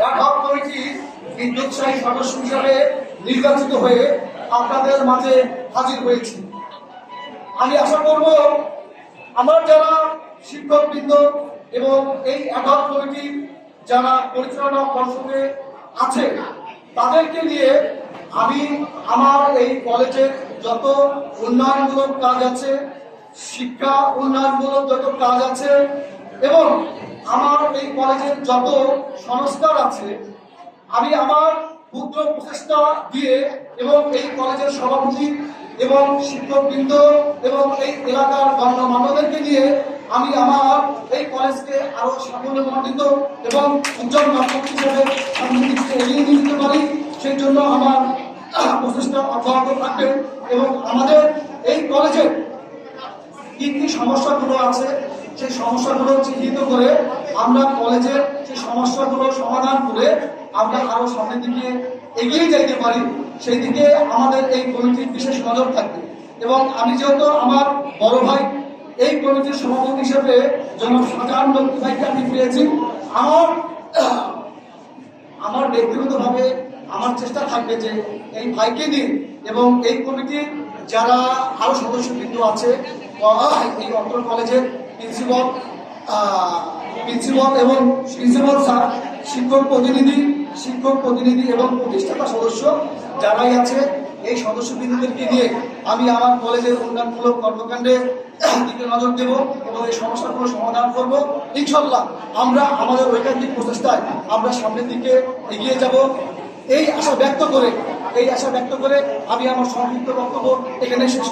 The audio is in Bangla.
অ্যাডহক কমিটি বিদ্যুৎসাহী সদস্য হিসাবে নির্বাচিত হয়ে আপনাদের মাঝে হাজির হয়েছি। আমি আশা করব আমার যারা শিক্ষকবৃন্দ এবং এই অ্যাডহক কমিটির যারা পরিচালনা পর্ষদে আছে, তাদেরকে নিয়ে আমি আমার এই কলেজের যত উন্নয়নমূলক কাজ আছে, শিক্ষা উন্নয়নমূলক যত কাজ আছে এবং আমার এই কলেজের যত সংস্কার আছে, আমি আমার ক্ষুদ্র প্রচেষ্টা দিয়ে এবং এই কলেজের সভাপতি এবং শিক্ষকবৃন্দ এবং এই এলাকার গণ্যমান্যদেরকে নিয়ে আমি আমার এই কলেজকে আরও সাফল্যমণ্ডিত এবং উজ্জ্বল নাটক হিসেবে এগিয়ে নিয়ে যেতে পারি। সেই জন্য আমার প্রচেষ্টা অব্যাহত থাকবে এবং আমাদের এই কলেজের কি কি সমস্যাগুলো আছে সেই সমস্যাগুলো চিহ্নিত করে আমরা কলেজের সেই সমস্যাগুলো সমাধান করে আমরা আরও সামনের দিকে এগিয়ে যাইতে পারি, সেই দিকে আমাদের এই কমিটির বিশেষ নজর থাকবে। এবং আমি যেহেতু আমার বড় ভাই, এই কমিটির সভাপতি হিসেবে জনাব শাহজাহান লক্ষ্মী ভাইকে আমি পেয়েছি, আমার আমার ব্যক্তিগতভাবে আমার চেষ্টা থাকবে যে এই ভাইকে নিয়ে এবং এই কমিটির যারা আরও সদস্যবৃন্দ আছে, এই অন্তর কলেজের প্রিন্সিপাল প্রিন্সিপাল এবং প্রিন্সিপাল স্যার, শিক্ষক প্রতিনিধি শিক্ষক প্রতিনিধি এবং প্রতিষ্ঠাতা সদস্য যারাই আছে, এই সদস্যবৃন্দদেরকে নিয়ে আমি আমার কলেজের উন্নয়নমূলক কর্মকাণ্ডে দিকে নজর দেব এবং এই সমস্যাগুলো সমাধান করব। ইনশাল্লাহ আমরা আমাদের ঐকান্তিক প্রচেষ্টায় আমরা সামনের দিকে এগিয়ে যাব। এই আশা ব্যক্ত করে, এই আশা ব্যক্ত করে আমি আমার সংক্ষিপ্ত বক্তব্য এখানে শেষ